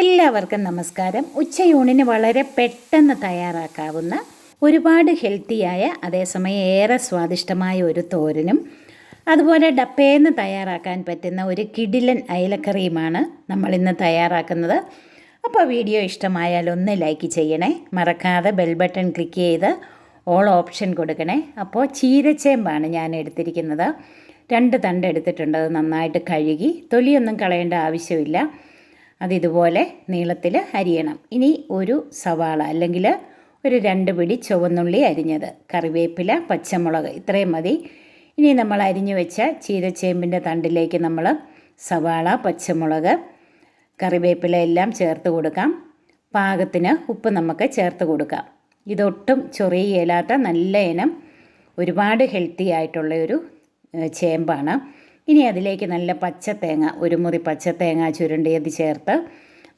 എല്ലാവർക്കും നമസ്കാരം. ഉച്ചയൂണിന് വളരെ പെട്ടെന്ന് തയ്യാറാക്കാവുന്ന ഒരുപാട് ഹെൽത്തിയായ അതേസമയം ഏറെ സ്വാദിഷ്ടമായ ഒരു തോരനും അതുപോലെ ഡപ്പേന്ന് തയ്യാറാക്കാൻ പറ്റുന്ന ഒരു കിടിലൻ അയലക്കറിയുമാണ് നമ്മൾ ഇന്ന് തയ്യാറാക്കുന്നത്. അപ്പോൾ വീഡിയോ ഇഷ്ടമായാൽ ഒന്ന് ലൈക്ക് ചെയ്യണേ. മറക്കാതെ ബെൽ ബട്ടൺ ക്ലിക്ക് ചെയ്ത് ഓൾ ഓപ്ഷൻ കൊടുക്കണേ. അപ്പോൾ ചീരച്ചേമ്പാണ് ഞാൻ എടുത്തിരിക്കുന്നത്. രണ്ട് തണ്ട് എടുത്തിട്ടുണ്ട്. അത് നന്നായിട്ട് കഴുകി തൊലിയൊന്നും കളയേണ്ട ആവശ്യമില്ല. അതിതുപോലെ നീളത്തിൽ അരിയണം. ഇനി ഒരു സവാള അല്ലെങ്കിൽ ഒരു രണ്ട് പിടി ചുവന്നുള്ളി അരിഞ്ഞത്. കറിവേപ്പില പച്ചമുളക് ഇത്രയും മതി. ഇനി നമ്മൾ അരിഞ്ഞു വെച്ച ചീരച്ചേമ്പിന്റെ തണ്ടിലേക്ക് നമ്മൾ സവാള പച്ചമുളക് കറിവേപ്പില എല്ലാം ചേർത്ത് കൊടുക്കാം. പാകത്തിന് ഉപ്പ് നമുക്ക് ചേർത്ത് കൊടുക്കാം. ഇതൊട്ടും ചൊറിയേലാത്ത നല്ല ഇനം ഒരുപാട് ഹെൽത്തി ആയിട്ടുള്ള ഒരു ചേമ്പാണ്. ഇനി അതിലേക്ക് നല്ല പച്ചത്തേങ്ങ ഒരു മുറി പച്ചത്തേങ്ങ ചുരുണ്ടിയത് ചേർത്ത്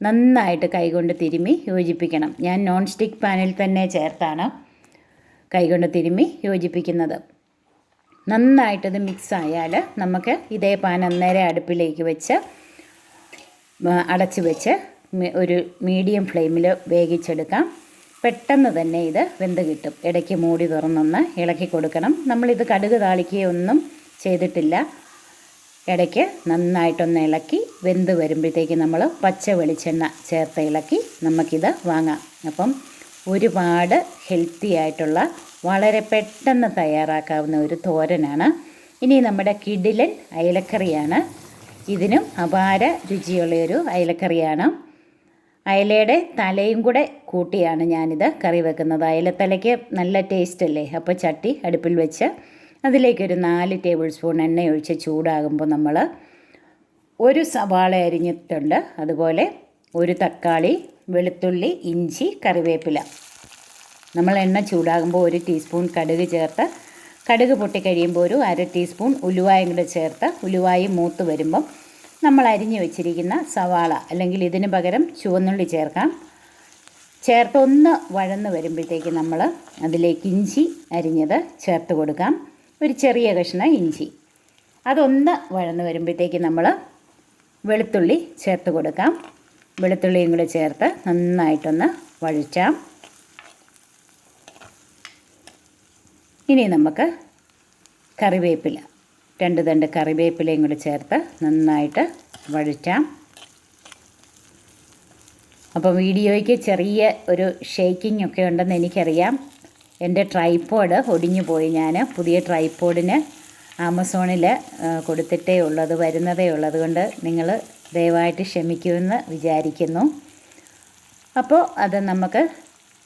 നന്നായിട്ട് കൈകൊണ്ട് തിരുമ്മി യോജിപ്പിക്കണം. ഞാൻ നോൺ സ്റ്റിക്ക് പാനിൽ തന്നെ ചേർത്താണ് കൈകൊണ്ട് തിരുമ്മി യോജിപ്പിക്കുന്നത്. നന്നായിട്ടത് മിക്സായാൽ നമുക്ക് ഇതേ പാൻ അന്നേരം അടുപ്പിലേക്ക് വെച്ച് അടച്ച് വെച്ച് ഒരു മീഡിയം ഫ്ലെയിമിൽ വേവിച്ചെടുക്കാം. പെട്ടെന്ന് തന്നെ ഇത് വെന്ത് കിട്ടും. ഇടയ്ക്ക് മൂടി തുറന്നൊന്ന് ഇളക്കി കൊടുക്കണം. നമ്മളിത് കടുക് താളിക്കുകയൊന്നും ചെയ്തിട്ടില്ല. ഇടയ്ക്ക് നന്നായിട്ടൊന്ന് ഇളക്കി വെന്ത് വരുമ്പോഴത്തേക്ക് നമ്മൾ പച്ച വെളിച്ചെണ്ണ ചേർത്ത് ഇളക്കി നമുക്കിത് വാങ്ങാം. അപ്പം ഒരുപാട് ഹെൽത്തി ആയിട്ടുള്ള വളരെ പെട്ടെന്ന് തയ്യാറാക്കാവുന്ന ഒരു തോരനാണ്. ഇനി നമ്മുടെ കിടിലൻ അയലക്കറിയാണ്. ഇതിനും അപാര രുചിയുള്ളൊരു അയലക്കറിയാണ്. അയലയുടെ തലയും കൂടെ കൂട്ടിയാണ് ഞാനിത് കറി വെക്കുന്നത്. അയലത്തലയ്ക്ക് നല്ല ടേസ്റ്റ് അല്ലേ? അപ്പോൾ ചട്ടി അടുപ്പിൽ വെച്ച് അതിലേക്കൊരു നാല് ടേബിൾ സ്പൂൺ എണ്ണ ഒഴിച്ച് ചൂടാകുമ്പോൾ നമ്മൾ ഒരു സവാള അരിഞ്ഞിട്ടുണ്ട്. അതുപോലെ ഒരു തക്കാളി വെളുത്തുള്ളി ഇഞ്ചി കറിവേപ്പില. നമ്മൾ എണ്ണ ചൂടാകുമ്പോൾ ഒരു ടീസ്പൂൺ കടുക് ചേർത്ത് കടുക് പൊട്ടി കഴിയുമ്പോൾ ഒരു അര ടീസ്പൂൺ ഉലുവായും കൂടെ ചേർത്ത് ഉലുവായി മൂത്ത് വരുമ്പം നമ്മൾ അരിഞ്ഞു വെച്ചിരിക്കുന്ന സവാള അല്ലെങ്കിൽ ഇതിന് പകരം ചുവന്നുള്ളി ചേർക്കാം. ചേർത്തൊന്ന് വഴന്ന് വരുമ്പോഴത്തേക്ക് നമ്മൾ അതിലേക്ക് ഇഞ്ചി അരിഞ്ഞത് ചേർത്ത് കൊടുക്കാം. ഒരു ചെറിയ കഷ്ണം ഇഞ്ചി. അതൊന്ന് വഴന്ന് വരുമ്പോഴത്തേക്ക് നമ്മൾ വെളുത്തുള്ളി ചേർത്ത് കൊടുക്കാം. വെളുത്തുള്ളിയും കൂടെ ചേർത്ത് നന്നായിട്ടൊന്ന് വഴിച്ചാം ഇനി നമുക്ക് കറിവേപ്പില രണ്ട് തണ്ട് കറിവേപ്പിലയും കൂടെ ചേർത്ത് നന്നായിട്ട് വഴിച്ചാം അപ്പോൾ വീഡിയോയ്ക്ക് ചെറിയ ഒരു ഷേക്കിംഗ് ഒക്കെ ഉണ്ടെന്ന് എനിക്കറിയാം. എന്റെ ട്രൈപ്പോഡ് ഒടിഞ്ഞു പോയി. ഞാൻ പുതിയ ട്രൈപ്പോഡിന് ആമസോണിൽ കൊടുത്തിട്ടേ ഉള്ളത് വരുന്നതേ ഉള്ളത് കൊണ്ട് നിങ്ങൾ ദയവായിട്ട് ക്ഷമിക്കുമെന്ന് വിചാരിക്കുന്നു. അപ്പോൾ അത് നമുക്ക്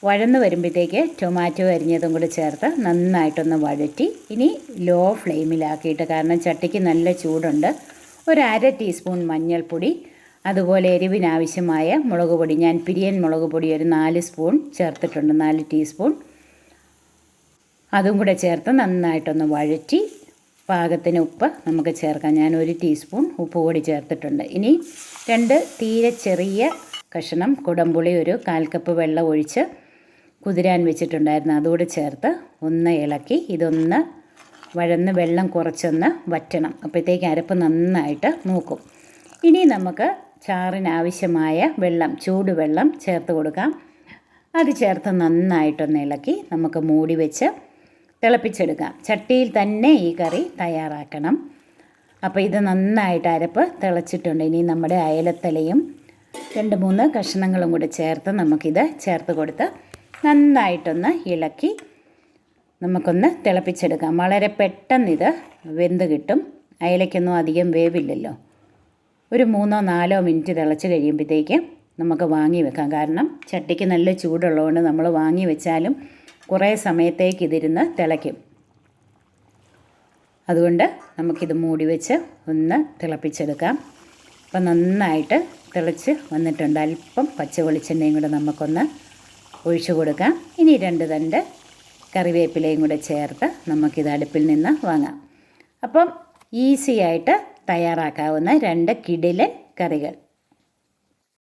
വഴന്ന് വരുമ്പോഴത്തേക്ക് ടൊമാറ്റോ അരിഞ്ഞതും കൂടി ചേർത്ത് നന്നായിട്ടൊന്ന് വഴറ്റി ഇനി ലോ ഫ്ലെയിമിലാക്കിയിട്ട് കാരണം ചട്ടിക്ക് നല്ല ചൂടുണ്ട് ഒരു അര ടീസ്പൂൺ മഞ്ഞൾപ്പൊടി അതുപോലെ എരിവിനാവശ്യമായ മുളക് പൊടി. ഞാൻ പിരിയൻ മുളക് പൊടി ഒരു നാല് സ്പൂൺ ചേർത്തിട്ടുണ്ട് നാല് ടീസ്പൂൺ. അതും കൂടെ ചേർത്ത് നന്നായിട്ടൊന്ന് വഴറ്റി പാകത്തിന് ഉപ്പ് നമുക്ക് ചേർക്കാം. ഞാൻ ഒരു ടീസ്പൂൺ ഉപ്പ് കൂടി ചേർത്തിട്ടുണ്ട്. ഇനി രണ്ട് തീരെ ചെറിയ കഷണം കുടംപുളി ഒരു കാൽ കപ്പ് വെള്ളം ഒഴിച്ച് കുതിരാൻ വെച്ചിട്ടുണ്ടായിരുന്നു. അതുകൂടെ ചേർത്ത് ഒന്ന് ഇളക്കി ഇതൊന്ന് വഴന്ന് വെള്ളം കുറച്ചൊന്ന് വറ്റണം. അപ്പോഴത്തേക്ക് അരപ്പ് നന്നായിട്ട് നോക്കും ഇനി നമുക്ക് ചാറിനാവശ്യമായ വെള്ളം ചൂടുവെള്ളം ചേർത്ത് കൊടുക്കാം. അത് ചേർത്ത് നന്നായിട്ടൊന്ന് ഇളക്കി നമുക്ക് മൂടി വെച്ച് തിളപ്പിച്ചെടുക്കാം. ചട്ടിയിൽ തന്നെ ഈ കറി തയ്യാറാക്കണം. അപ്പോൾ ഇത് നന്നായിട്ട് അരപ്പ് തിളച്ചിട്ടുണ്ട്. ഇനി നമ്മുടെ അയലത്തലയും രണ്ട് മൂന്ന് കഷ്ണങ്ങളും കൂടി ചേർത്ത് നമുക്കിത് ചേർത്ത് കൊടുത്ത് നന്നായിട്ടൊന്ന് ഇളക്കി നമുക്കൊന്ന് തിളപ്പിച്ചെടുക്കാം. വളരെ പെട്ടെന്ന് ഇത് വെന്ത് കിട്ടും. അയലയ്ക്കൊന്നും അധികം വേവില്ലല്ലോ. ഒരു മൂന്നോ നാലോ മിനിറ്റ് തിളച്ച് കഴിയുമ്പോഴത്തേക്ക് നമുക്ക് വാങ്ങി വെക്കാം. കാരണം ചട്ടിക്ക് നല്ല ചൂടുള്ളതുകൊണ്ട് നമ്മൾ വാങ്ങി വെച്ചാലും കുറേ സമയത്തേക്ക് ഇതിരുന്ന് തിളയ്ക്കും. അതുകൊണ്ട് നമുക്കിത് മൂടി വെച്ച് ഒന്ന് തിളപ്പിച്ചെടുക്കാം. അപ്പം നന്നായിട്ട് തിളച്ച് വന്നിട്ടുണ്ട്. അല്പം പച്ച വെളിച്ചെണ്ണയും കൂടെ നമുക്കൊന്ന് ഒഴിച്ചു കൊടുക്കാം. ഇനി രണ്ട് തണ്ട് കറിവേപ്പിലയും കൂടെ ചേർത്ത് നമുക്കിത് അടുപ്പിൽ നിന്ന് വാങ്ങാം. അപ്പം ഈസിയായിട്ട് തയ്യാറാക്കാവുന്ന രണ്ട് കിടിലൻ കറികൾ.